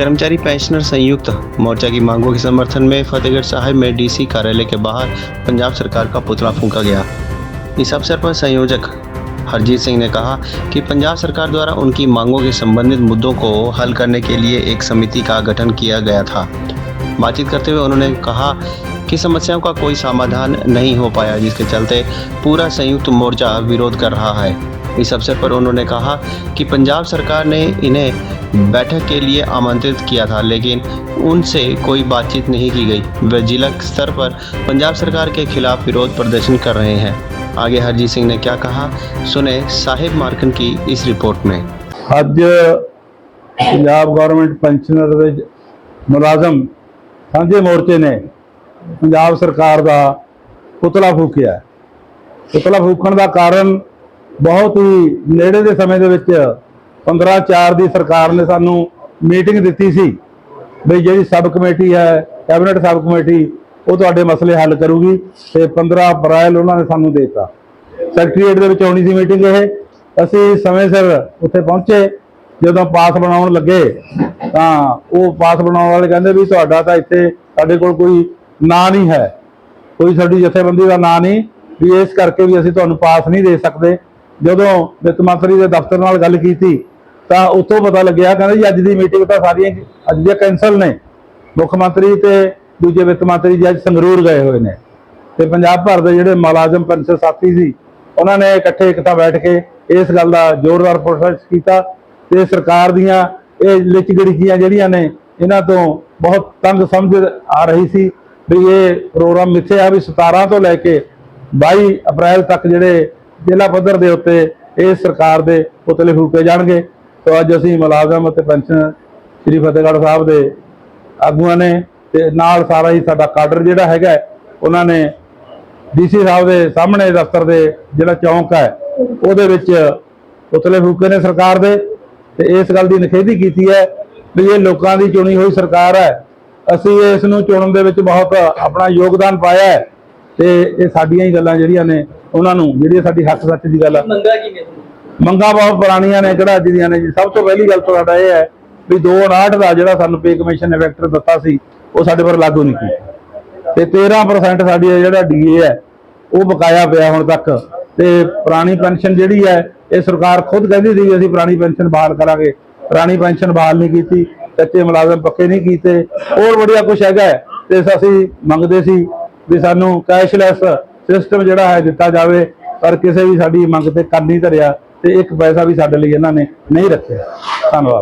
कर्मचारी पेंशनर संयुक्त मोर्चा की मांगों के समर्थन में फतेहगढ़ साहिब में डीसी कार्यालय के बाहर पंजाब सरकार का पुतला फूंका गया। इस अवसर पर संयोजक हरजीत सिंह ने कहा कि पंजाब सरकार द्वारा उनकी मांगों के संबंधित मुद्दों को हल करने के लिए एक समिति का गठन किया गया था। बातचीत करते हुए उन्होंने कहा कि समस्याओं का कोई समाधान नहीं हो पाया, जिसके चलते पूरा संयुक्त मोर्चा विरोध कर रहा है। इस अवसर पर उन्होंने कहा कि पंजाब सरकार ने इन्हें बैठक के लिए आमंत्रित किया था लेकिन उनसे कोई बातचीत नहीं की गई वे जिला स्तर पर पंजाब सरकार के खिलाफ विरोध प्रदर्शन कर रहे हैं आगे हरजीत सिंह ने क्या कहा सुने साहिब मार्कन की इस रिपोर्ट में ਅੱਜ ਪੰਜਾਬ ਗਵਰਨਮੈਂਟ ਪੈਨਸ਼ਨਰ ਦੇ ਜ- ਮੁਲਾਜ਼ਮ ਸਾਂਝੇ ਮੋਰਚੇ ਨੇ ਪੰਜਾਬ ਸਰਕਾਰ ਦਾ ਪੁਤਲਾ ਫੂਕਿਆ ਹੈ। ਪੁਤਲਾ ਫੂਕਣ ਦਾ ਕਾਰਨ ਬਹੁਤ ਹੀ ਨੇੜੇ ਦੇ ਸਮੇਂ ਦੇ ਵਿੱਚ 15 4 ਦੀ ਸਰਕਾਰ ਨੇ ਸਾਨੂੰ ਮੀਟਿੰਗ ਦਿੱਤੀ ਸੀ ਵੀ ਜਿਹੜੀ ਸਬ ਕਮੇਟੀ ਹੈ, ਕੈਬਨਿਟ ਸਬ ਕਮੇਟੀ, ਉਹ ਤੁਹਾਡੇ ਮਸਲੇ ਹੱਲ ਕਰੂਗੀ ਤੇ 15 ਅਪ੍ਰੈਲ ਉਹਨਾਂ ਨੇ ਸਾਨੂੰ ਦਿੱਤਾ। ਸੈਕਟਰੀਏਟ ਦੇ ਵਿੱਚ ਆਉਣੀ ਸੀ ਮੀਟਿੰਗ ਇਹ। ਅਸੀਂ ਸਮੇਂ ਸਿਰ ਉੱਥੇ ਪਹੁੰਚੇ। ਜਦੋਂ ਪਾਸ ਬਣਾਉਣ ਲੱਗੇ, ਤਾਂ ਉਹ ਪਾਸ ਬਣਾਉਣ ਵਾਲੇ ਕਹਿੰਦੇ ਵੀ ਤੁਹਾਡਾ ਤਾਂ ਇੱਥੇ ਸਾਡੇ ਕੋਲ ਕੋਈ ਨਾਂ ਨਹੀਂ ਹੈ। ਕੋਈ ਸਾਡੀ ਜਥੇਬੰਦੀ ਦਾ ਨਾਂ ਨਹੀਂ। ਵੀ ਇਸ ਕਰਕੇ ਵੀ ਅਸੀਂ ਤੁਹਾਨੂੰ ਪਾਸ ਨਹੀਂ ਦੇ ਸਕਦੇ। ਜਦੋਂ ਵਿੱਤ ਮੰਤਰੀ ਦੇ ਦਫ਼ਤਰ ਨਾਲ ਗੱਲ ਕੀਤੀ, ਤਾਂ ਉੱਥੋਂ ਪਤਾ ਲੱਗਿਆ, ਕਹਿੰਦੇ ਜੀ ਅੱਜ ਦੀ ਮੀਟਿੰਗ ਤਾਂ ਸਾਰੀਆਂ ਅੱਜ ਦੀਆਂ ਕੈਂਸਲ ਨੇ। ਮੁੱਖ ਮੰਤਰੀ ਤੇ ਦੂਜੇ ਵਿੱਤ ਮੰਤਰੀ ਜੀ ਅੱਜ ਸੰਗਰੂਰ ਗਏ ਹੋਏ ਨੇ। ਤੇ ਪੰਜਾਬ ਭਰ ਦੇ ਜਿਹੜੇ ਮੁਲਾਜ਼ਮ ਪੈਨਸ਼ਨ ਸਾਥੀ ਸੀ, ਉਹਨਾਂ ਨੇ ਇਕੱਠੇ ਇੱਕ ਤਾਂ ਬੈਠ ਕੇ ਇਸ ਗੱਲ ਦਾ ਜ਼ੋਰਦਾਰ ਪ੍ਰੋਟੈਸਟ ਕੀਤਾ ਤੇ ਸਰਕਾਰ ਦੀਆਂ ਇਹ ਲਿਚਗੜੀਆਂ ਜਿਹੜੀਆਂ ਨੇ, ਇਹਨਾਂ ਤੋਂ ਬਹੁਤ ਤੰਗ ਸਮਝ ਆ ਰਹੀ ਸੀ ਵੀ ਇਹ ਪ੍ਰੋਗਰਾਮ ਮਿੱਥੇ ਆ ਵੀ 17 ਤੋਂ ਲੈ ਕੇ 22 ਅਪ੍ਰੈਲ ਤੱਕ ਜਿਹੜੇ ਜ਼ਿਲ੍ਹਾ ਪੱਧਰ ਦੇ ਉੱਤੇ ਇਹ ਸਰਕਾਰ ਦੇ ਪੁਤਲੇ ਫੂਕੇ ਜਾਣਗੇ। ਤਾਂ ਅੱਜ ਅਸੀਂ ਮੁਲਾਜ਼ਮ ਅਤੇ ਪੈਨਸ਼ਨ ਸ੍ਰੀ ਫਤਿਹਗੜ੍ਹ ਸਾਹਿਬ ਦੇ ਆਗੂਆਂ ਨੇ ਤੇ ਨਾਲ ਸਾਰਾ ਹੀ ਸਾਡਾ ਕਾਡਰ ਜਿਹੜਾ ਹੈਗਾ, ਉਹਨਾਂ ਨੇ ਡੀਸੀ ਸਾਹਿਬ ਦੇ ਸਾਹਮਣੇ ਦਫ਼ਤਰ ਦੇ ਜਿਹੜਾ ਚੌਂਕ ਹੈ, ਉਹਦੇ ਵਿੱਚ ਪੁਤਲੇ ਫੂਕੇ ਨੇ ਸਰਕਾਰ ਦੇ ਤੇ ਇਸ ਗੱਲ ਦੀ ਨਿਖੇਧੀ ਕੀਤੀ ਹੈ ਵੀ ਇਹ ਲੋਕਾਂ ਦੀ ਚੁਣੀ ਹੋਈ ਸਰਕਾਰ ਹੈ। ਅਸੀਂ ਇਸ ਨੂੰ ਚੁਣਨ ਦੇ ਵਿੱਚ ਬਹੁਤ ਆਪਣਾ ਯੋਗਦਾਨ ਪਾਇਆ ਹੈ ਤੇ ਇਹ ਸਾਡੀਆਂ ਹੀ ਗੱਲਾਂ ਜਿਹੜੀਆਂ ਨੇ ਉਹਨਾਂ ਨੂੰ ਜਿਹੜੀ ਸਾਡੀ ਹੱਕ ਸੱਚ ਦੀ ਗੱਲ ਹੈ ਮੰਗਾ ਕੀ ਨੇ ਮੰਗਾਂ ਬਹੁਤ ਪੁਰਾਣੀਆਂ ਨੇ ਕਿਹੜਾ ਅੱਜ ਦੀਆਂ ਨੇ ਜੀ? ਸਭ ਤੋਂ ਪਹਿਲੀ ਗੱਲ ਤਾਂ ਸਾਡਾ ਇਹ ਹੈ ਵੀ 259 ਦਾ ਜਿਹੜਾ ਸਾਨੂੰ ਪੇ ਕਮਿਸ਼ਨ ਨੇ ਵੈਕਟਰ ਦਿੱਤਾ ਸੀ ਉਹ ਸਾਡੇ ਪਰ ਲਾਗੂ ਨਹੀਂ ਕੀਤਾ ਤੇ 13% ਸਾਡੀ ਜਿਹੜਾ ਡੀਏ ਹੈ ਉਹ ਬਕਾਇਆ ਪਿਆ ਹੁਣ ਤੱਕ। ਤੇ ਪੁਰਾਣੀ ਪੈਨਸ਼ਨ ਜਿਹੜੀ ਹੈ ਇਹ ਸਰਕਾਰ ਖੁਦ ਕਹਿੰਦੀ ਸੀ ਅਸੀਂ ਪੁਰਾਣੀ ਪੈਨਸ਼ਨ ਬਹਾਲ ਕਰਾਂਗੇ। ਪੁਰਾਣੀ ਪੈਨਸ਼ਨ ਬਹਾਲ ਨਹੀਂ ਕੀਤੀ ਕੱਚੇ ਮੁਲਾਜ਼ਮ ਪੱਕੇ ਨਹੀਂ ਕੀਤੇ। ਹੋਰ ਬੜੀਆ ਕੁਝ ਹੈਗਾ। ਤੇ ਅਸੀਂ ਮੰਗਦੇ ਸੀ ਵੀ ਸਾਨੂੰ ਕੈਸ਼ਲੈਸ ਸਿਸਟਮ ਜਿਹੜਾ ਹੈ ਦਿੱਤਾ ਜਾਵੇ, ਪਰ ਕਿਸੇ ਵੀ ਸਾਡੀ ਮੰਗ ਤੇ ਕੰਨ ਨਹੀਂ ਧਰਿਆ ਤੇ ਇੱਕ ਪੈਸਾ ਵੀ ਸਾਡੇ ਲਈ ਇਹਨਾਂ ਨੇ ਨਹੀਂ ਰੱਖਿਆ। ਧੰਨਵਾਦ।